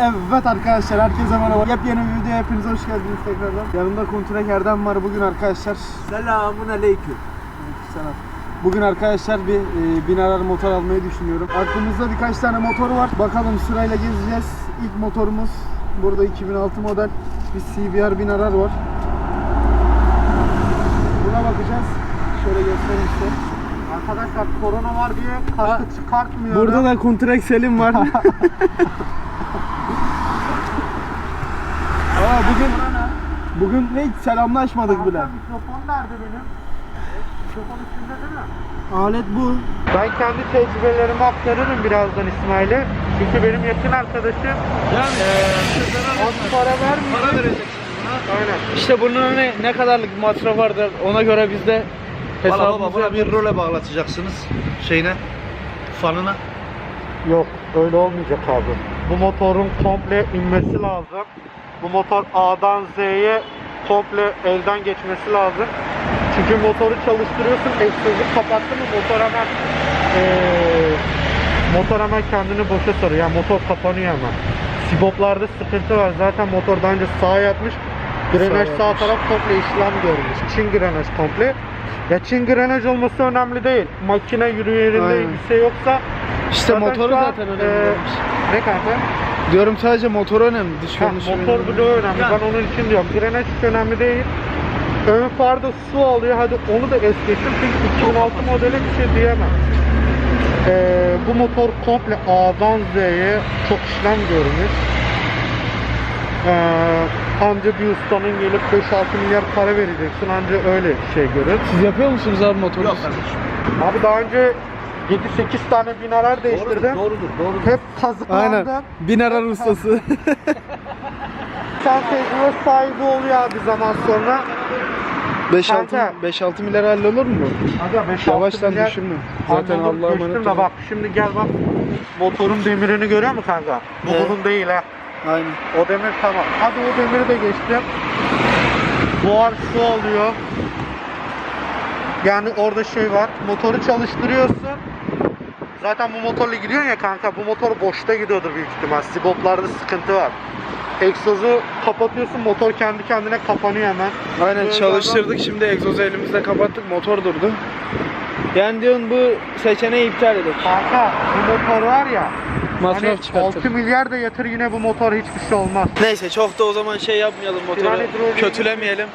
Evet arkadaşlar herkese merhaba. Yepyeni bir videoya hepiniz hoş geldiniz tekrardan. Yanımda Kunturek Erdem var bugün arkadaşlar. Selamun aleyküm. Selam. Bugün arkadaşlar bir e, binarar motor almayı düşünüyorum. Aklımızda birkaç tane motor var. Bakalım sırayla gezeceğiz. İlk motorumuz burada 2006 model bir CBR binarar var. Buna bakacağız. Şöyle göstereyim size. Arkadaşlar korona var diye kartı çıkartmıyorum. Burada da Kunturek Selim var. Aa bugün bugün ne hiç selamlaşmadık bile. Mikrofon nerede benim? Mikrofon üstünde değil mi? Alet bu. Ben kendi tecrübelerimi aktarırım birazdan İsmail'e. Çünkü benim yakın arkadaşım Yani az para vermiyor. para vereceksin Aynen. İşte bunun ne, ne kadarlık masraf vardır ona göre biz de Valla baba hesabımızı buna bir role bağlatacaksınız şeyine fanına. Yok öyle olmayacak abi. Bu motorun komple inmesi lazım. Bu motor A'dan Z'ye komple elden geçmesi lazım. Çünkü motoru çalıştırıyorsun, egzozu kapattı mı motor hemen eee, motor hemen kendini boşa sarıyor. Yani motor kapanıyor hemen. Siboplarda sıkıntı var. Zaten motor daha önce sağa yatmış. Grenaj sağ yatmış. taraf komple işlem görmüş. Çin grenaj komple. Ya Çin grenaj olması önemli değil. Makine yürüyerinde bir şey yoksa İşte Zaten motoru an, zaten önemli. e, ne kanka? Diyorum sadece motoru önemli. Dış Ha, görünüşü motor bloğu önemli. Ben onun için diyorum. Grenaj hiç önemli değil. Ön farda su alıyor. Hadi onu da es geçtim. Çünkü 2006 modeli bir şey diyemem. Ee, bu motor komple A'dan Z'ye çok işlem görmüş. Ee, anca bir ustanın gelip 5-6 milyar para vereceksin. Anca öyle şey görür. Siz yapıyor musunuz abi motoru? Yok kardeşim. Abi daha önce 7-8 tane binalar değiştirdim. Doğrudur, doğrudur, doğrudur. Hep kazıklandım. Aynen. Bin arar ustası. Sen tecrübe sahibi oluyor abi zaman sonra. 5-6 Kanka. 5-6 milyar hallolur mu? Aga 5 Yavaştan düşürme. Zaten Allah'a emanet olun. bak şimdi gel bak. Motorun demirini görüyor musun kanka? Bu Evet. bunun değil ha. Aynen. O demir tamam. Hadi o demiri de geçtim. Buhar su alıyor. Yani orada şey var. Motoru çalıştırıyorsun. Zaten bu motorla gidiyorsun ya kanka. Bu motor boşta gidiyordur büyük ihtimal. Siboplarda sıkıntı var. Egzozu kapatıyorsun. Motor kendi kendine kapanıyor hemen. Aynen Böyle çalıştırdık şimdi egzozu elimizde kapattık motor durdu. Yani diyorsun bu seçeneği iptal edelim. Kanka bu motor var ya. Masraf Hani çıkartır. 6 milyar da yatır yine bu motor hiçbir şey olmaz. Neyse çok da o zaman şey yapmayalım motoru. Kötülemeyelim.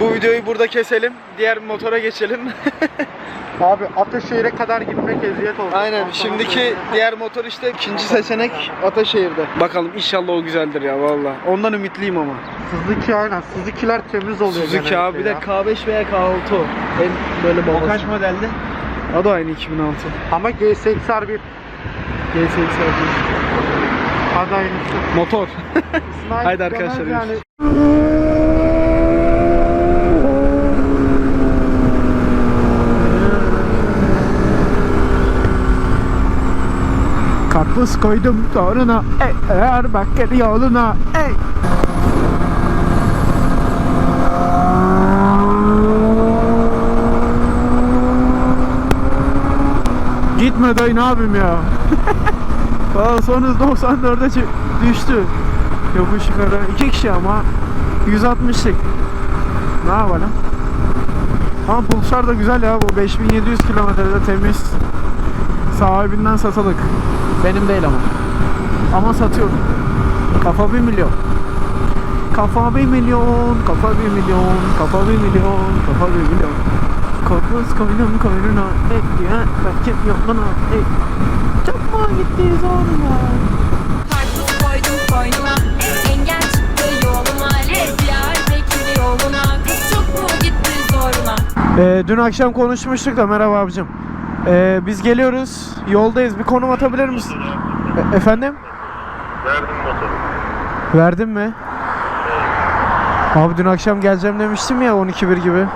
Bu videoyu burada keselim. Diğer motora geçelim. Abi Ataşehir'e kadar gitmek eziyet oldu. Aynen. Ondan Şimdiki sonra- diğer motor işte ikinci seçenek Ataşehir'de. Bakalım inşallah o güzeldir ya valla. Ondan ümitliyim ama. Suzuki aynen. Suzuki'ler temiz oluyor Suzuki genellikle abi bir de ya. K5 veya K6 o. En böyle O babası. kaç modeldi? O da aynı 2006. Ama G8R1 GSX adı aynısı. Motor. Haydi arkadaşlar, Yani Karpuz koydum toruna ey, eğer bak gel yoluna ey. Gitme dayı ne yapayım ya. Valla son hız 94'e çı- düştü. Yokuş yukarı. iki kişi ama 160'lık. Ne yapalım? Ama Pulsar da güzel ya bu 5700 kilometrede temiz. Sahibinden satılık. Benim değil ama. Ama satıyorum. Kafa bir milyon. Kafa bir milyon, kafa bir milyon, kafa bir milyon, kafa bir milyon. Korkuz koynum koynuna, ey ya, rakip yoluna, ey. Çapma gitti zoruna. Karpuz koydum koynuma Engel çıktı yoluma Diyarbakır yoluna Kız çok mu gitti zoruna Ee, dün akşam konuşmuştuk da merhaba abicim. Ee, biz geliyoruz, yoldayız. Bir konum atabilir misin? E- efendim? Verdim motoru. Verdin mi? Abi dün akşam geleceğim demiştim ya 12.1 gibi.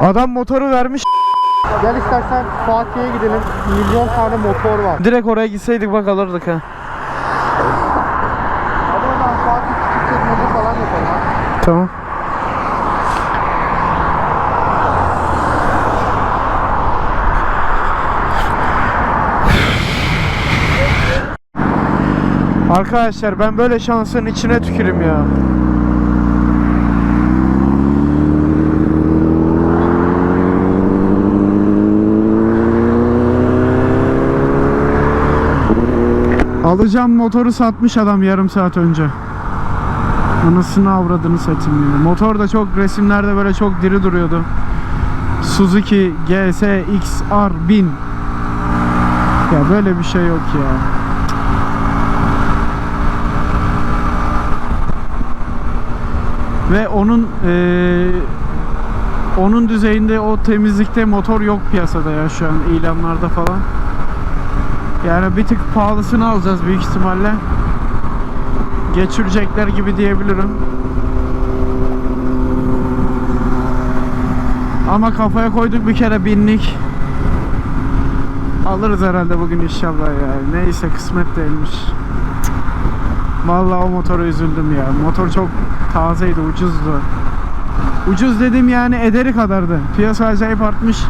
Adam motoru vermiş. gel istersen Fatih'e gidelim. Milyon tane motor var. Direkt oraya gitseydik bak alırdık ha. Hadi oradan Fatih küçük çekmece falan yapalım. ha. Tamam. Arkadaşlar ben böyle şansın içine tükürüm ya. Alacağım motoru satmış adam yarım saat önce. Anasını avradını satayım ya. Motor da çok resimlerde böyle çok diri duruyordu. Suzuki GS XR 1000. Ya böyle bir şey yok ya. Ve onun eee, onun düzeyinde o temizlikte motor yok piyasada ya şu an ilanlarda falan. Yani bir tık pahalısını alacağız büyük ihtimalle. Geçirecekler gibi diyebilirim. Ama kafaya koyduk bir kere binlik. Alırız herhalde bugün inşallah ya. Neyse kısmet değilmiş. Vallahi o motora üzüldüm ya. Motor çok tazeydi, ucuzdu. Ucuz dedim yani ederi kadardı. Piyasa acayip artmış.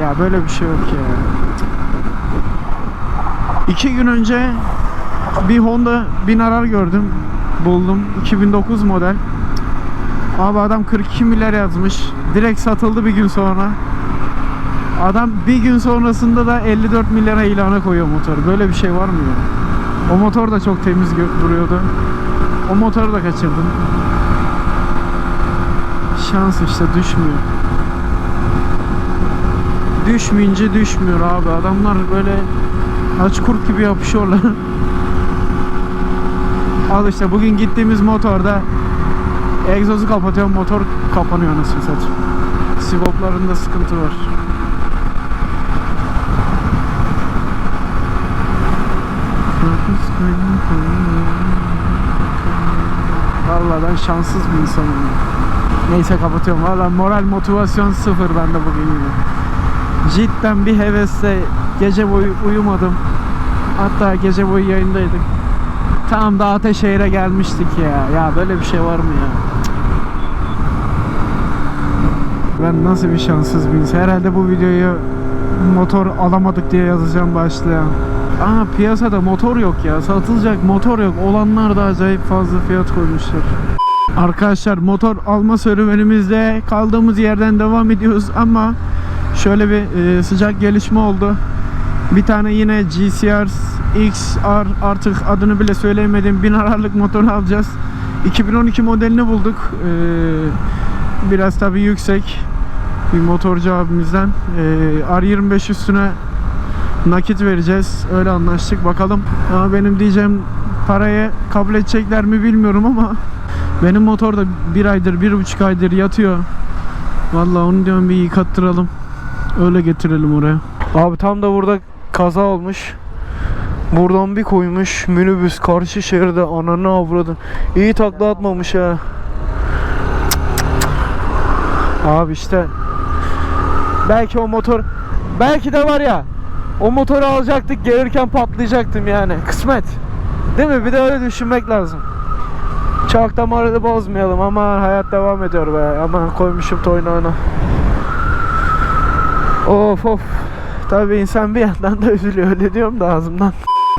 Ya böyle bir şey yok ya. İki gün önce bir Honda 1000 arar gördüm. Buldum. 2009 model. Abi adam 42 milyar yazmış. Direkt satıldı bir gün sonra. Adam bir gün sonrasında da 54 milyara ilana koyuyor motoru. Böyle bir şey var mı ya? O motor da çok temiz duruyordu. O motoru da kaçırdım. Şans işte düşmüyor. Düşmeyince düşmüyor abi. Adamlar böyle aç kurt gibi yapışıyorlar. Al işte bugün gittiğimiz motorda egzozu kapatıyorum motor kapanıyor nasıl satayım. Sivoplarında sıkıntı var. Vallahi ben şanssız bir insanım. Neyse kapatıyorum. Valla moral motivasyon sıfır bende bugün yine. Cidden bir hevesle gece boyu uyumadım. Hatta gece boyu yayındaydık. Tam da Ateşehir'e gelmiştik ya. Ya böyle bir şey var mı ya? Ben nasıl bir şanssız bir insan. Herhalde bu videoyu motor alamadık diye yazacağım başlığa. Aa piyasada motor yok ya. Satılacak motor yok. Olanlar da acayip fazla fiyat koymuşlar. Arkadaşlar motor alma serüvenimizde kaldığımız yerden devam ediyoruz ama şöyle bir e, sıcak gelişme oldu. Bir tane yine GCR XR artık adını bile söyleyemediğim 1000 ararlık motoru alacağız. 2012 modelini bulduk. Ee, biraz tabi yüksek bir motorcu abimizden. Ee, R25 üstüne nakit vereceğiz. Öyle anlaştık. Bakalım. Ama benim diyeceğim parayı kabul edecekler mi bilmiyorum ama benim motor da bir aydır, bir buçuk aydır yatıyor. Vallahi onu diyorum bir yıkattıralım. Öyle getirelim oraya. Abi tam da burada kaza olmuş. Buradan bir koymuş minibüs karşı şehirde ananı avradın. İyi takla atmamış ha. Abi işte belki o motor belki de var ya o motoru alacaktık gelirken patlayacaktım yani kısmet. Değil mi? Bir de öyle düşünmek lazım. Çok da morali bozmayalım ama hayat devam ediyor be. Ama koymuşum toynağına. Of of. Tabii insan bir yandan da üzülüyor öyle diyorum da ağzımdan.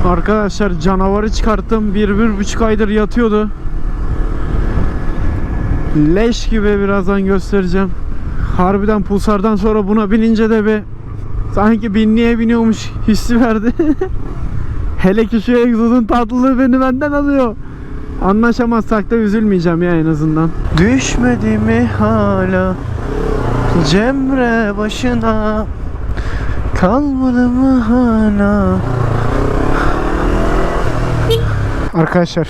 Arkadaşlar canavarı çıkarttım. Bir, bir buçuk aydır yatıyordu. Leş gibi birazdan göstereceğim. Harbiden pulsardan sonra buna binince de bir sanki binliğe biniyormuş hissi verdi. Hele ki şu egzozun tatlılığı beni benden alıyor. Anlaşamazsak da üzülmeyeceğim ya en azından. Düşmedi mi hala Cemre başına Kalmadı mı hala Arkadaşlar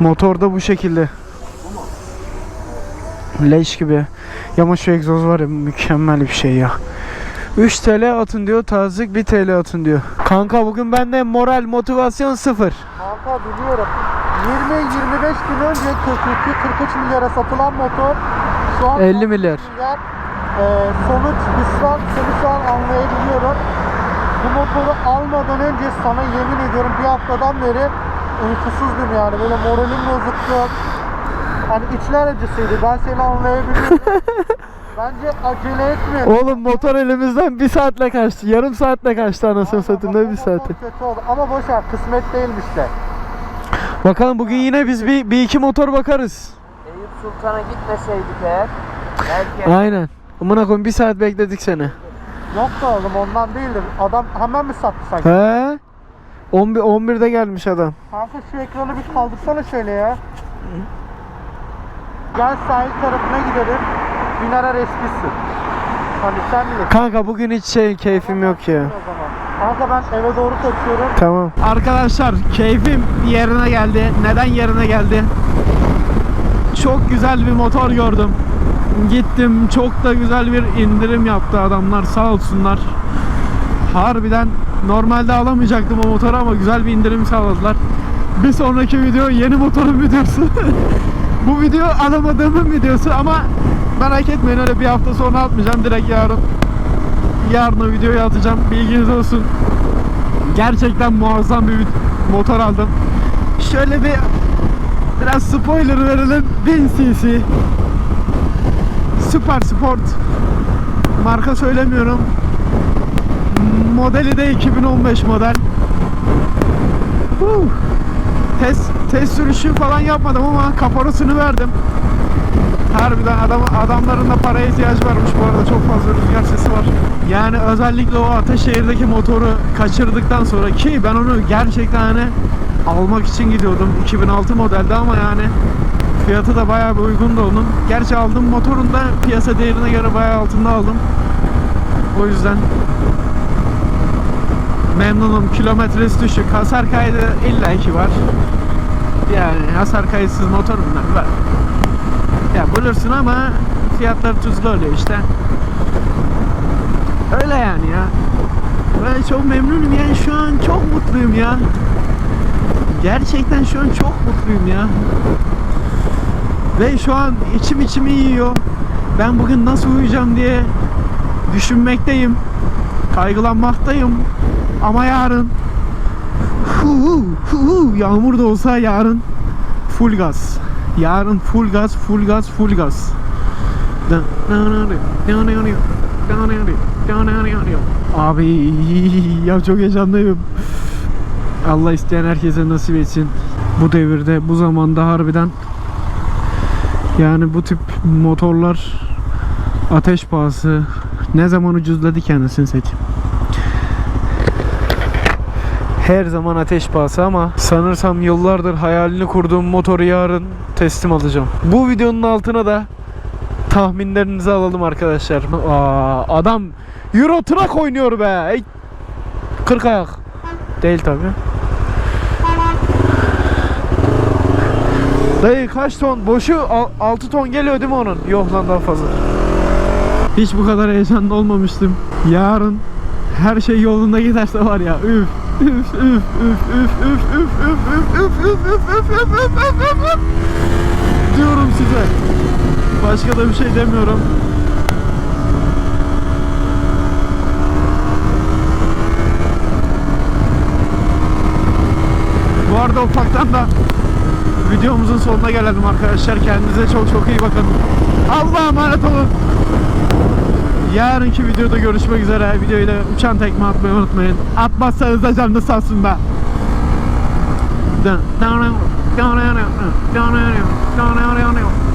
Motorda bu şekilde Leş gibi Ama şu egzoz var ya mükemmel bir şey ya 3 TL atın diyor tazik 1 TL atın diyor Kanka bugün bende moral motivasyon sıfır Kanka biliyorum. 20-25 gün önce 42-43 milyara satılan motor şu an 50 milyar. milyar. Ee, sonuç hüsran seni şu an anlayabiliyorum. Bu motoru almadan önce sana yemin ediyorum bir haftadan beri uykusuzdum yani böyle moralim bozuktu. Hani içler acısıydı ben seni anlayabiliyorum. Bence acele etmeyelim. Oğlum motor elimizden bir saatle kaçtı. Yarım saatle kaçtı anasını satayım ne bir saati. Kötü oldu. Ama boş ver kısmet değilmiş de. Bakalım bugün yine biz bir, bir iki motor bakarız. Eyüp Sultan'a gitmeseydik eğer belki Aynen. Amına koyayım bir saat bekledik seni. Yok da oğlum ondan değildir. Adam hemen mi sattı sanki? He? 11 11'de gelmiş adam. Kanka şu ekranı bir kaldırsana şöyle ya. Gel sahil tarafına gidelim. Binarer eskisin. Hani sen bilirsin. Kanka bugün hiç şey keyfim yok ya. O zaman. Kanka ben eve doğru kaçıyorum. Tamam. Arkadaşlar keyfim yerine geldi. Neden yerine geldi? Çok güzel bir motor gördüm. Gittim çok da güzel bir indirim yaptı adamlar sağ olsunlar. Harbiden normalde alamayacaktım o motoru ama güzel bir indirim sağladılar. Bir sonraki video yeni motorun videosu. Bu video alamadığımın videosu ama merak etmeyin öyle bir hafta sonra atmayacağım direkt yarın. Yarın o videoyu atacağım bilginiz olsun. Gerçekten muazzam bir motor aldım. Şöyle bir biraz spoiler verelim. 1000 cc. Super Sport. Marka söylemiyorum. Modeli de 2015 model. Huh. Test, test sürüşü falan yapmadım ama kaporasını verdim. Harbiden adam, adamların da paraya ihtiyacı varmış bu arada çok fazla rüzgar sesi var. Yani özellikle o Ataşehir'deki motoru kaçırdıktan sonra ki ben onu gerçekten hani almak için gidiyordum. 2006 modelde ama yani fiyatı da bayağı bir uygundu onun. Gerçi aldığım motorun da piyasa değerine göre bayağı altında aldım. O yüzden memnunum. Kilometresi düşük. Hasar kaydı illaki var. Yani hasar kayıtsız motor bunlar var. Ya bulursun ama fiyatlar tuzlu oluyor işte. Öyle yani ya. Ben çok memnunum yani şu an çok mutluyum ya. Gerçekten şu an çok mutluyum ya. Ve şu an içim içimi yiyor. Ben bugün nasıl uyuyacağım diye düşünmekteyim. Kaygılanmaktayım. Ama yarın hu hu hu hu, yağmur da olsa yarın full gaz. Yarın full gaz, full gaz, full gaz. Abi ya çok heyecanlıyım. Allah isteyen herkese nasip etsin. Bu devirde, bu zamanda harbiden yani bu tip motorlar ateş pahası ne zaman ucuzladı kendisini seçim. Her zaman ateş pahası ama sanırsam yıllardır hayalini kurduğum motoru yarın teslim alacağım. Bu videonun altına da tahminlerinizi alalım arkadaşlar. Aa, adam Euro Truck oynuyor be. Ey, 40 ayak. Değil tabi. Dayı kaç ton? Boşu 6 ton geliyor değil mi onun? Yok lan daha fazla. Hiç bu kadar heyecanlı olmamıştım. Yarın her şey yolunda giderse var ya üf diyorum size. Başka da bir şey demiyorum. Bu arada ufaktan da videomuzun sonuna gelelim arkadaşlar. Kendinize çok çok iyi bakın. Allah'a emanet olun. Yarınki videoda görüşmek üzere. Videoyu da uçan tekme atmayı unutmayın. Atmazsanız da canlı sansın be. Dun, dun, dun, dun, dun, dun, dun, dun, dun, dun, dun, dun.